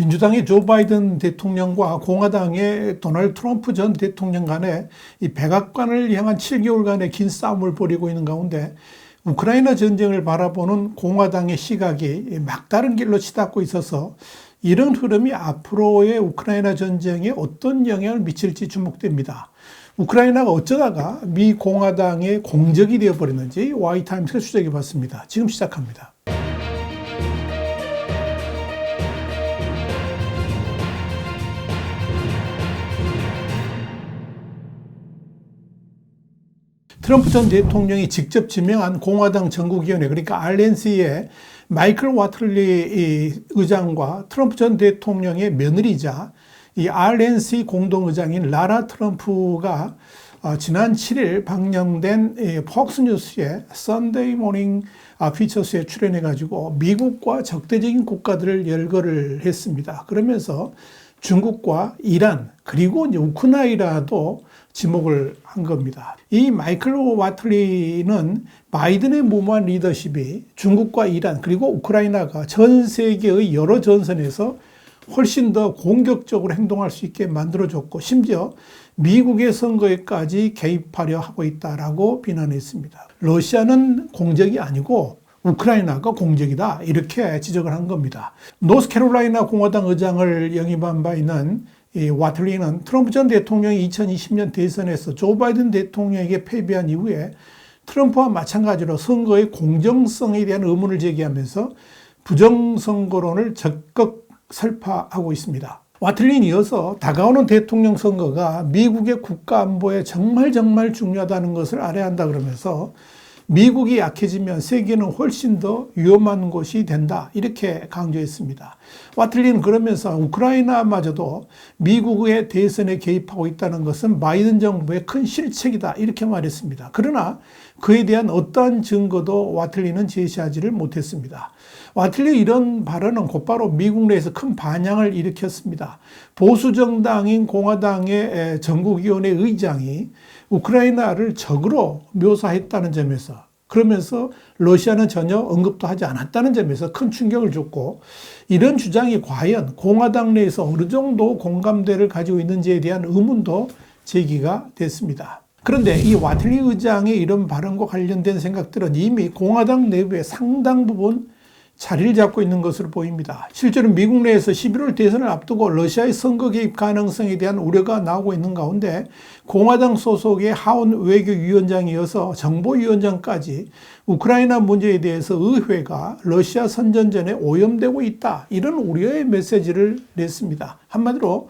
민주당의 조 바이든 대통령과 공화당의 도널드 트럼프 전 대통령 간에 이 백악관을 향한 7개월간의 긴 싸움을 벌이고 있는 가운데 우크라이나 전쟁을 바라보는 공화당의 시각이 막다른 길로 치닫고 있어서 이런 흐름이 앞으로의 우크라이나 전쟁에 어떤 영향을 미칠지 주목됩니다. 우크라이나가 어쩌다가 미 공화당의 공적이 되어버렸는지 와이타임스가 추적해 봤습니다. 지금 시작합니다. 트럼프 전 대통령이 직접 지명한 공화당 전국위원회 그러니까 RNC의 마이클 와틀리 의장과 트럼프 전 대통령의 며느리자 이 RNC 공동의장인 라라 트럼프가 어, 지난 7일 방영된 폭스뉴스의 썬데이 모닝 피처스에 출연해가지고 미국과 적대적인 국가들을 열거를 했습니다. 그러면서 중국과 이란 그리고 이제 우크라이나도 지목을 한 겁니다. 이 마이클 와틀리는 바이든의 무모한 리더십이 중국과 이란 그리고 우크라이나가 전 세계의 여러 전선에서 훨씬 더 공격적으로 행동할 수 있게 만들어줬고 심지어 미국의 선거에까지 개입하려 하고 있다라고 비난했습니다. 러시아는 공적이 아니고 우크라이나가 공적이다 이렇게 지적을 한 겁니다. 노스캐롤라이나 공화당 의장을 영입한 바 있는 이 와틀리는 트럼프 전 대통령이 2020년 대선에서 조 바이든 대통령에게 패배한 이후에 트럼프와 마찬가지로 선거의 공정성에 대한 의문을 제기하면서 부정선거론을 적극 설파하고 있습니다. 와틀린 이어서 다가오는 대통령 선거가 미국의 국가 안보에 정말 정말 중요하다는 것을 알아야 한다 그러면서 미국이 약해지면 세계는 훨씬 더 위험한 곳이 된다. 이렇게 강조했습니다. 와틀리는 그러면서 우크라이나마저도 미국의 대선에 개입하고 있다는 것은 바이든 정부의 큰 실책이다. 이렇게 말했습니다. 그러나 그에 대한 어떠한 증거도 와틀리는 제시하지를 못했습니다. 와틀리 이런 발언은 곧바로 미국 내에서 큰 반향을 일으켰습니다. 보수정당인 공화당의 전국위원회 의장이 우크라이나를 적으로 묘사했다는 점에서 그러면서 러시아는 전혀 언급도 하지 않았다는 점에서 큰 충격을 줬고 이런 주장이 과연 공화당 내에서 어느 정도 공감대를 가지고 있는지에 대한 의문도 제기가 됐습니다. 그런데 이 와틀리 의장의 이런 발언과 관련된 생각들은 이미 공화당 내부의 상당 부분 자리를 잡고 있는 것으로 보입니다. 실제로 미국 내에서 11월 대선을 앞두고 러시아의 선거 개입 가능성에 대한 우려가 나오고 있는 가운데 공화당 소속의 하원 외교위원장이어서 정보위원장까지 우크라이나 문제에 대해서 의회가 러시아 선전전에 오염되고 있다. 이런 우려의 메시지를 냈습니다. 한마디로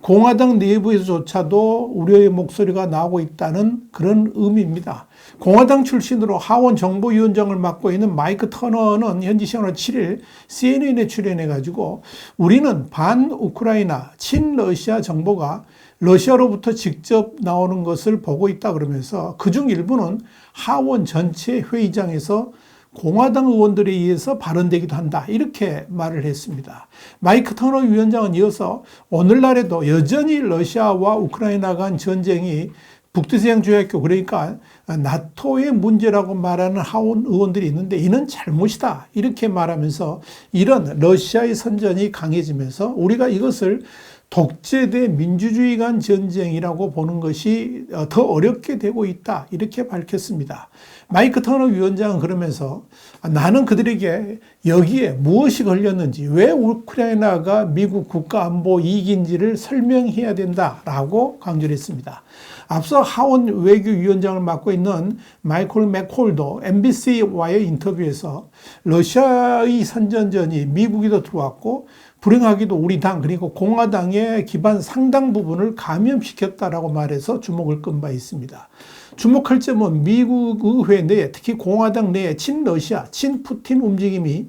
공화당 내부에서조차도 우려의 목소리가 나오고 있다는 그런 의미입니다. 공화당 출신으로 하원 정보위원장을 맡고 있는 마이크 터너는 현지 시간으로 7일 CNN에 출연해가지고 우리는 반 우크라이나 친 러시아 정보가 러시아로부터 직접 나오는 것을 보고 있다 그러면서 그중 일부는 하원 전체 회의장에서 공화당 의원들에 의해서 발언되기도 한다. 이렇게 말을 했습니다. 마이크 터너 위원장은 이어서 오늘날에도 여전히 러시아와 우크라이나 간 전쟁이 북대서양 조약교 그러니까 나토의 문제라고 말하는 하원 의원들이 있는데 이는 잘못이다. 이렇게 말하면서 이런 러시아의 선전이 강해지면서 우리가 이것을 독재 대 민주주의 간 전쟁이라고 보는 것이 더 어렵게 되고 있다. 이렇게 밝혔습니다. 마이크 터너 위원장은 그러면서 나는 그들에게 여기에 무엇이 걸렸는지, 왜 우크라이나가 미국 국가 안보 이익인지를 설명해야 된다라고 강조를 했습니다. 앞서 하원 외교위원장을 맡고 있는 마이클 맥콜도 MBC와의 인터뷰에서 러시아의 선전전이 미국에도 들어왔고 불행하게도 우리 당 그리고 공화당의 기반 상당 부분을 감염시켰다라고 말해서 주목을 끈 바 있습니다. 주목할 점은 미국 의회 내에 특히 공화당 내에 친러시아, 친푸틴 움직임이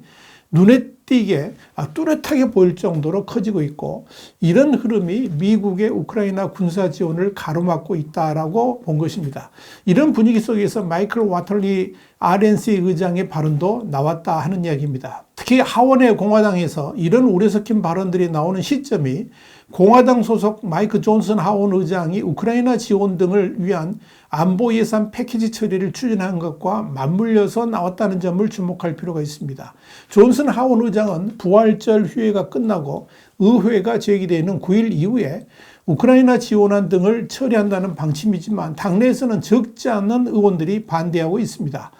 눈에 띄게 아, 뚜렷하게 보일 정도로 커지고 있고 이런 흐름이 미국의 우크라이나 군사 지원을 가로막고 있다라고 본 것입니다. 이런 분위기 속에서 마이클 와털리 RNC 의장의 발언도 나왔다 하는 이야기입니다. 특히 하원의 공화당에서 이런 우려 섞인 발언들이 나오는 시점이 공화당 소속 마이크 존슨 하원 의장이 우크라이나 지원 등을 위한 안보 예산 패키지 처리를 추진한 것과 맞물려서 나왔다는 점을 주목할 필요가 있습니다. 존슨 하원 의장은 부활절 휴회가 끝나고 의회가 제기되는 9일 이후에 우크라이나 지원안 등을 처리한다는 방침이지만 당내에서는 적지 않은 의원들이 반대하고 있습니다.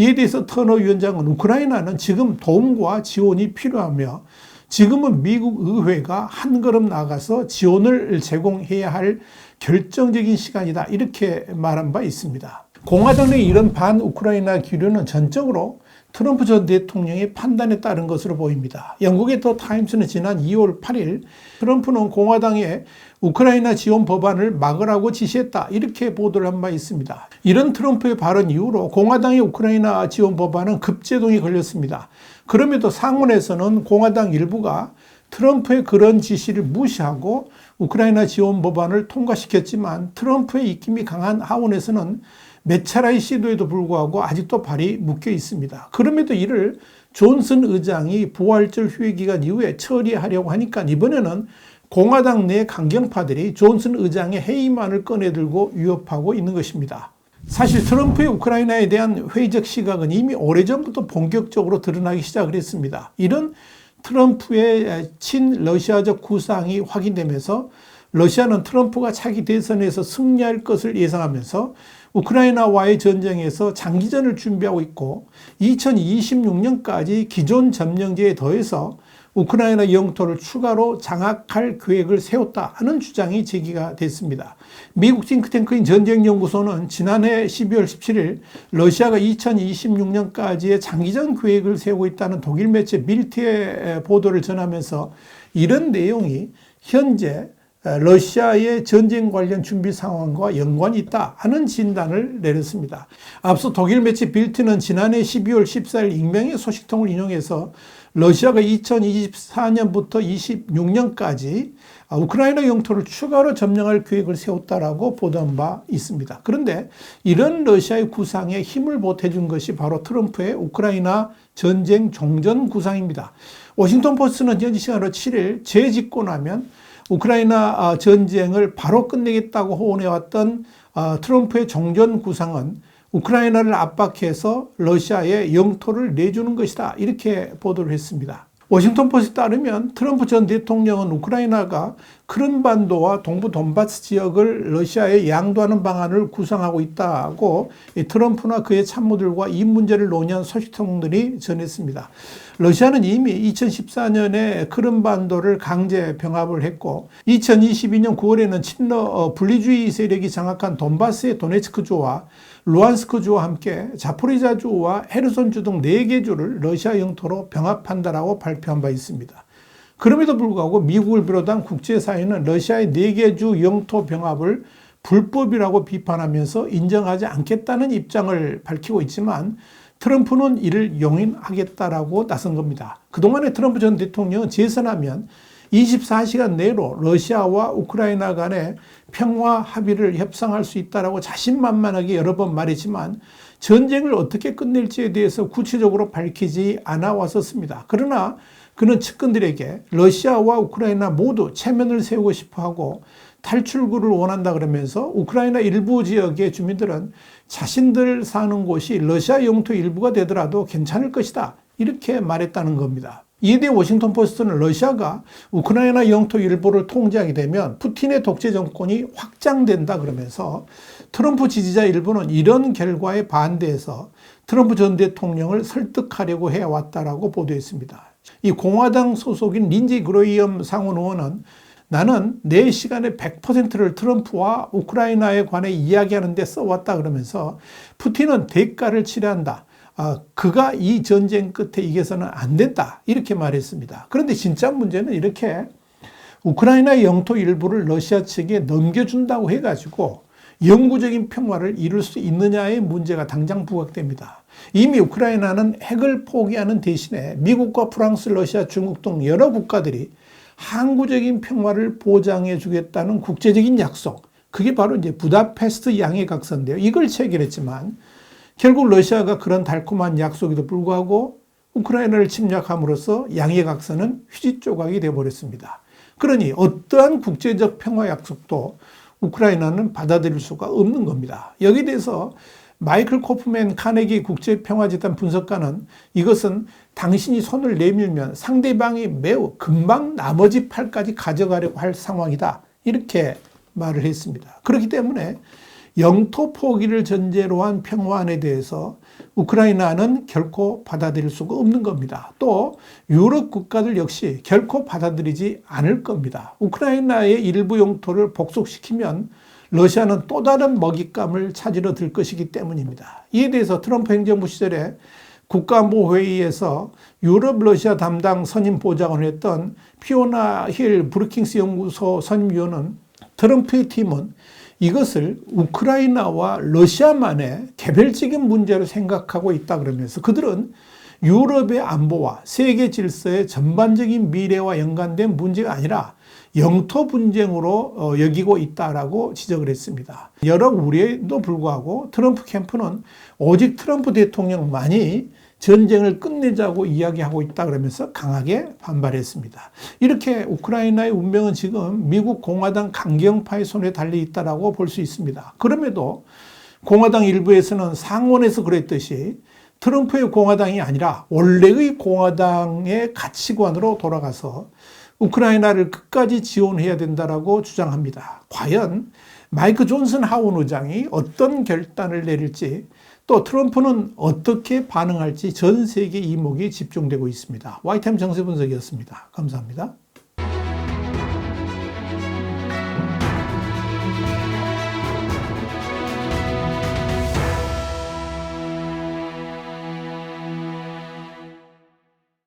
이에 대해서 터너 위원장은 우크라이나는 지금 도움과 지원이 필요하며 지금은 미국 의회가 한 걸음 나가서 지원을 제공해야 할 결정적인 시간이다. 이렇게 말한 바 있습니다. 공화당의 이런 반 우크라이나 기류는 전적으로 트럼프 전 대통령의 판단에 따른 것으로 보입니다. 영국의 더 타임스는 지난 2월 8일 트럼프는 공화당의 우크라이나 지원 법안을 막으라고 지시했다. 이렇게 보도를 한 바 있습니다. 이런 트럼프의 발언 이후로 공화당의 우크라이나 지원 법안은 급제동이 걸렸습니다. 그럼에도 상원에서는 공화당 일부가 트럼프의 그런 지시를 무시하고 우크라이나 지원 법안을 통과시켰지만 트럼프의 입김이 강한 하원에서는 몇 차례의 시도에도 불구하고 아직도 발이 묶여 있습니다. 그럼에도 이를 존슨 의장이 부활절 휴회 기간 이후에 처리하려고 하니까 이번에는 공화당 내 강경파들이 존슨 의장의 해임안을 꺼내들고 위협하고 있는 것입니다. 사실 트럼프의 우크라이나에 대한 회의적 시각은 이미 오래전부터 본격적으로 드러나기 시작을 했습니다. 이런 트럼프의 친러시아적 구상이 확인되면서 러시아는 트럼프가 차기 대선에서 승리할 것을 예상하면서 우크라이나와의 전쟁에서 장기전을 준비하고 있고 2026년까지 기존 점령제에 더해서 우크라이나 영토를 추가로 장악할 계획을 세웠다 하는 주장이 제기가 됐습니다. 미국 싱크탱크인 전쟁연구소는 지난해 12월 17일 러시아가 2026년까지의 장기전 계획을 세우고 있다는 독일 매체 밀트의 보도를 전하면서 이런 내용이 현재 러시아의 전쟁 관련 준비 상황과 연관이 있다 하는 진단을 내렸습니다. 앞서 독일 매체 빌트는 지난해 12월 14일 익명의 소식통을 인용해서 러시아가 2024년부터 26년까지 우크라이나 영토를 추가로 점령할 계획을 세웠다라고 보도한 바 있습니다. 그런데 이런 러시아의 구상에 힘을 보태준 것이 바로 트럼프의 우크라이나 전쟁 종전 구상입니다. 워싱턴 포스트는 현지 시간으로 7일 재집권하면 우크라이나 아, 전쟁을 바로 끝내겠다고 호언해왔던 아, 트럼프의 종전 구상은 우크라이나를 압박해서 러시아의 영토를 내주는 것이다. 이렇게 보도를 했습니다. 워싱턴 포스트에 따르면 트럼프 전 대통령은 우크라이나가 크림반도와 동부 돈바스 지역을 러시아에 양도하는 방안을 구상하고 있다고 트럼프나 그의 참모들과 이 문제를 논의한 소식통들이 전했습니다. 러시아는 이미 2014년에 크림반도를 강제 병합을 했고 2022년 9월에는 친러 어, 분리주의 세력이 장악한 돈바스의 도네츠크주와 루안스크주와 함께 자포리자주와 헤르손주 등 4개 주를 러시아 영토로 병합한다라고 발표한 바 있습니다. 그럼에도 불구하고 미국을 비롯한 국제사회는 러시아의 4개 주 영토 병합을 불법이라고 비판하면서 인정하지 않겠다는 입장을 밝히고 있지만 트럼프는 이를 용인하겠다라고 나선 겁니다. 그동안에 트럼프 전 대통령은 재선하면 24시간 내로 러시아와 우크라이나 간의 평화 합의를 협상할 수 있다라고 자신만만하게 여러 번 말했지만 전쟁을 어떻게 끝낼지에 대해서 구체적으로 밝히지 않아 왔었습니다. 그러나 그는 측근들에게 러시아와 우크라이나 모두 체면을 세우고 싶어 하고 탈출구를 원한다 그러면서 우크라이나 일부 지역의 주민들은 자신들 사는 곳이 러시아 영토 일부가 되더라도 괜찮을 것이다. 이렇게 말했다는 겁니다. 이에 대해 워싱턴 포스트는 러시아가 우크라이나 영토 일부를 통제하게 되면 푸틴의 독재 정권이 확장된다 그러면서 트럼프 지지자 일부는 이런 결과에 반대해서 트럼프 전 대통령을 설득하려고 해왔다라고 보도했습니다. 이 공화당 소속인 린지 그로이엄 상원 의원은 나는 내 시간의 100%를 트럼프와 우크라이나에 관해 이야기하는 데 써왔다 그러면서 푸틴은 대가를 치료한다. 아, 그가 이 전쟁 끝에 이겨서는 안 된다. 이렇게 말했습니다. 그런데 진짜 문제는 이렇게 우크라이나 영토 일부를 러시아 측에 넘겨준다고 해가지고 영구적인 평화를 이룰 수 있느냐의 문제가 당장 부각됩니다. 이미 우크라이나는 핵을 포기하는 대신에 미국과 프랑스, 러시아, 중국 등 여러 국가들이 항구적인 평화를 보장해 주겠다는 국제적인 약속. 그게 바로 이제 부다페스트 양해각서인데요. 이걸 체결했지만 결국 러시아가 그런 달콤한 약속에도 불구하고 우크라이나를 침략함으로써 양해각서는 휴지 조각이 되어버렸습니다. 그러니 어떠한 국제적 평화 약속도 우크라이나는 받아들일 수가 없는 겁니다. 여기에 대해서 마이클 코프맨 카네기 국제평화재단 분석가는 이것은 당신이 손을 내밀면 상대방이 매우 금방 나머지 팔까지 가져가려고 할 상황이다. 이렇게 말을 했습니다. 그렇기 때문에 영토 포기를 전제로 한 평화안에 대해서 우크라이나는 결코 받아들일 수가 없는 겁니다. 또 유럽 국가들 역시 결코 받아들이지 않을 겁니다. 우크라이나의 일부 영토를 복속시키면 러시아는 또 다른 먹잇감을 찾으러 들 것이기 때문입니다. 이에 대해서 트럼프 행정부 시절에 국가안보회의에서 유럽 러시아 담당 선임 보좌관을 했던 피오나 힐 브루킹스 연구소 선임위원은 트럼프의 팀은 이것을 우크라이나와 러시아만의 개별적인 문제로 생각하고 있다 그러면서 그들은 유럽의 안보와 세계 질서의 전반적인 미래와 연관된 문제가 아니라 영토 분쟁으로 어, 여기고 있다라고 지적을 했습니다. 여러 우려에도 불구하고 트럼프 캠프는 오직 트럼프 대통령만이 전쟁을 끝내자고 이야기하고 있다 그러면서 강하게 반발했습니다. 이렇게 우크라이나의 운명은 지금 미국 공화당 강경파의 손에 달려 있다라고 볼 수 있습니다. 그럼에도 공화당 일부에서는 상원에서 그랬듯이 트럼프의 공화당이 아니라 원래의 공화당의 가치관으로 돌아가서 우크라이나를 끝까지 지원해야 된다라고 주장합니다. 과연 마이크 존슨 하원 의장이 어떤 결단을 내릴지 또 트럼프는 어떻게 반응할지 전 세계 이목이 집중되고 있습니다. 와이타임 정세 분석이었습니다. 감사합니다.